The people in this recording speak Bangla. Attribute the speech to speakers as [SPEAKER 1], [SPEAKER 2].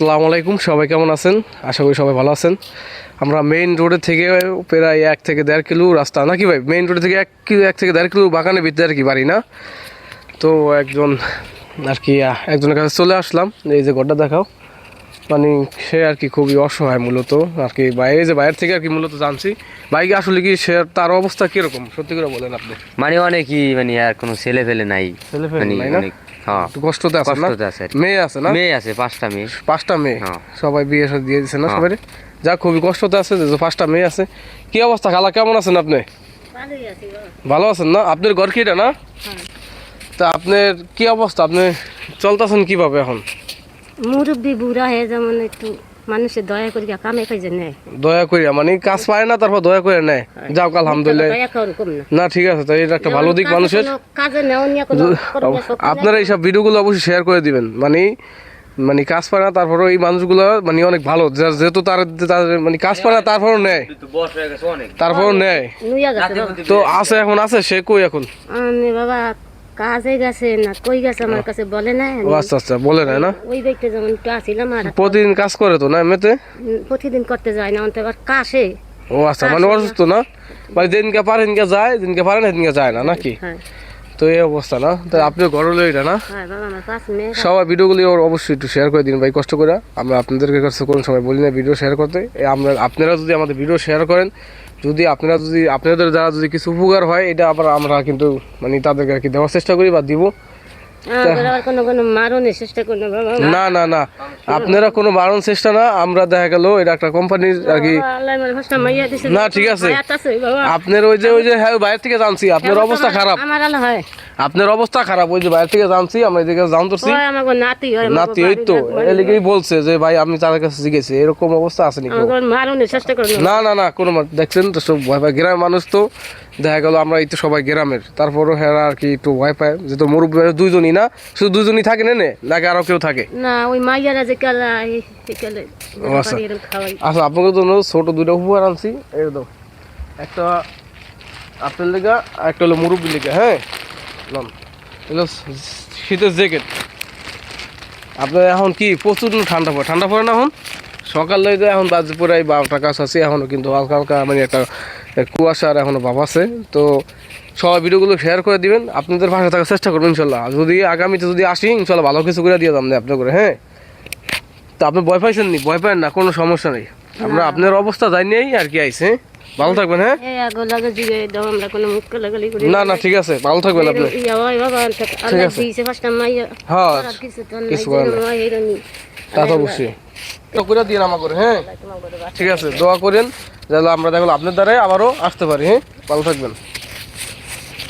[SPEAKER 1] আসসালামু আলাইকুম সবাই কেমন আছেন? আশা করি সবাই ভালো আছেন। আমরা মেইন রোডে থেকে প্রায় এক থেকে দেড় কিলো রাস্তা নাকি ভাই? মেইন রোডে থেকে এক কিলো এক থেকে দেড় কিলো বাগানে ভিতরে আর কি বাড়ি না? তো একজন আর কি একজনের কাছে চলে আসলাম। এই যে ঘরটা দেখাও। মানে সে আর কি খুবই অসহায় মূলত আর কি। বাইরে যে বাইরে থেকে আর কি মূলত জানছি। বাইকে আসলে কি সে তার অবস্থা কীরকম? সত্যি করে বলেন আপনি।
[SPEAKER 2] মানে অনেকই মানে আর কোনো ছেলে ফেলে নাই।
[SPEAKER 1] ছেলেফেলে
[SPEAKER 2] মানে
[SPEAKER 1] নাই না?
[SPEAKER 2] হ্যাঁ।
[SPEAKER 1] কষ্টতে আছে না?
[SPEAKER 2] কষ্টতে আছে
[SPEAKER 1] মেয়ে আছে না?
[SPEAKER 2] মেয়ে আছে পাঁচটা মেয়ে।
[SPEAKER 1] পাঁচটা মেয়ে?
[SPEAKER 2] হ্যাঁ।
[SPEAKER 1] সবাই বিয়ে শাদী দিয়ে দিচ্ছে না
[SPEAKER 2] হ্যাঁ।
[SPEAKER 1] সবাই যা খুবই কষ্টতে আছে যে পাঁচটা মেয়ে আছে। কি অবস্থা খালা কেমন আছেন আপনি?
[SPEAKER 3] ভালোই আছি বাবা।
[SPEAKER 1] ভালো আছেন না? আপনার ঘর কি না?
[SPEAKER 3] হ্যাঁ।
[SPEAKER 1] তা আপনার কি অবস্থা? আপনি চলতেছেন কীভাবে এখন?
[SPEAKER 3] মুরব্বী বুড়া হয়ে যেমন একটু মানুষের দয়া করি কামে খাই নেয়
[SPEAKER 1] দয়া করিয়া মানে কাজ পায় না তারপর দয়া করে নেয় যাও আলহামদুলিল্লাহ।
[SPEAKER 3] না।
[SPEAKER 1] না ঠিক আছে তাই এটা একটা ভালো দিক মানুষের।
[SPEAKER 3] কাজে।
[SPEAKER 1] আপনারা এইসব ভিডিওগুলো অবশ্যই শেয়ার করে দিবেন। মানে মানে কাজ পায় না তারপরে এই মানুষগুলো মানে অনেক ভালো। যেহেতু তার তার মানে কাজ পায় না তারপরও নেয়।
[SPEAKER 2] বয়স হয়ে গেছে অনেক।
[SPEAKER 1] তারপরও নেয়।
[SPEAKER 3] নুইয়া গেছে বাবা।
[SPEAKER 1] তো আছে এখন আছে সে কই এখন?
[SPEAKER 3] বাবা। কাজে গেছে না কই গেছে আমার কাছে বলে না
[SPEAKER 1] ও আচ্ছা আচ্ছা বলে না না?
[SPEAKER 3] ওই ব্যক্তি যেমন একটু আসিলাম আর
[SPEAKER 1] প্রতিদিন কাজ করে তো না এমনিতে?
[SPEAKER 3] প্রতিদিন করতে যায় না অন্ত কাশে।
[SPEAKER 1] ও আচ্ছা মানে অসুস্থ না? মানে দিনকে পারে দিনকে যায় দিনকে পারে না দিনকে যায় না নাকি?
[SPEAKER 3] হ্যাঁ।
[SPEAKER 1] তো এই অবস্থা না? তো আপনি ঘর হলো এটা না?
[SPEAKER 3] হ্যাঁ
[SPEAKER 1] সবাই ভিডিওগুলি ওর অবশ্যই একটু শেয়ার করে দিন ভাই কষ্ট করে। আমরা আপনাদেরকে কাছে কোনো সময় বলি না ভিডিও শেয়ার করতে। আমরা আপনারা যদি আমাদের ভিডিও শেয়ার করেন যদি আপনারা যদি, আপনাদের দ্বারা যদি কিছু উপকার হয়, এটা আবার আমরা কিন্তু মানে তাদেরকে আর কি দেওয়ার চেষ্টা করি বা দিব।
[SPEAKER 3] না
[SPEAKER 1] না না। আপনারা কোনো বারণ চেষ্টা না আমরা দেখা গেল এটা একটা কোম্পানির আর কি না, ঠিক আছে। আপনার ওই যে ওই যে হ্যাঁ বাইরে থেকে জানছি আপনার অবস্থা খারাপ। আপনার অবস্থা খারাপ ওই যে বাইরে থেকে জানছি আমরা এদিকে
[SPEAKER 3] ওই আমাকে নাতি
[SPEAKER 1] ওই তো এলিগেই বলছে যে ভাই আমি তার কাছে জিজ্ঞেসি এরকম অবস্থা আছে নাকি? না
[SPEAKER 3] না
[SPEAKER 1] না কোনো দেখছেন তো সব ভয় পায় গ্রামের মানুষ তো দেখা গেল আমরা এই তো সবাই গ্রামের। তারপরও হ্যাঁ আর কি একটু ভয় পায় যেহেতু মুরব্বী মানুষ দুইজনই না? শুধু দুইজনই থাকে না নাকি আরও কেউ থাকে?
[SPEAKER 3] না ওই মাইয়ারা যে
[SPEAKER 1] আচ্ছা। আচ্ছা আপনাদের জন্য ছোট দুইটা উপহার আনছি। এই দাও। একটা আপনার লেগা আর একটা হলো মুরব্বী লেগা হ্যাঁ? লন। এগুলো শীতের জ্যাকেট। আপনার এখন কি প্রচুর ঠান্ডা পড়ে? ঠান্ডা পড়ে না এখন? সকালে এখন বাজে পুরাই বারোটা কাজ আছে এখনও কিন্তু হালকা হালকা মানে একটা কুয়াশার এখনও ভাব আছে তো সব ভিডিওগুলো শেয়ার করে দিবেন আপনাদের পাশে থাকার চেষ্টা করবেন ইনশাল্লাহ। যদি আগামীতে যদি আসি ইনশাল্লাহ ভালো কিছু করে দিয়ে দাম আপনার করে হ্যাঁ? তো আপনি ভয় পাইছেন নি? ভয় পান না কোনো সমস্যা নেই। আমরা আপনার অবস্থা জানিয়েই আর কি আইসে হ্যাঁ? ভালো থাকবেন হ্যাঁ?
[SPEAKER 3] এই আগো লাগে জিগে দাও আমরা কোনো মুখ লাগালি করি
[SPEAKER 1] না না। ঠিক আছে ভালো থাকবেন আপনি।
[SPEAKER 3] ইয়া আল্লাহ
[SPEAKER 1] আছে। হ্যাঁ
[SPEAKER 3] কিছু তো
[SPEAKER 1] তা অবশ্যই। করে দিন নামা করে হ্যাঁ? ঠিক আছে দোয়া করেন যাতে আমরা দেখো আপনার দ্বারাই আবারও আসতে পারি হ্যাঁ? ভালো থাকবেন।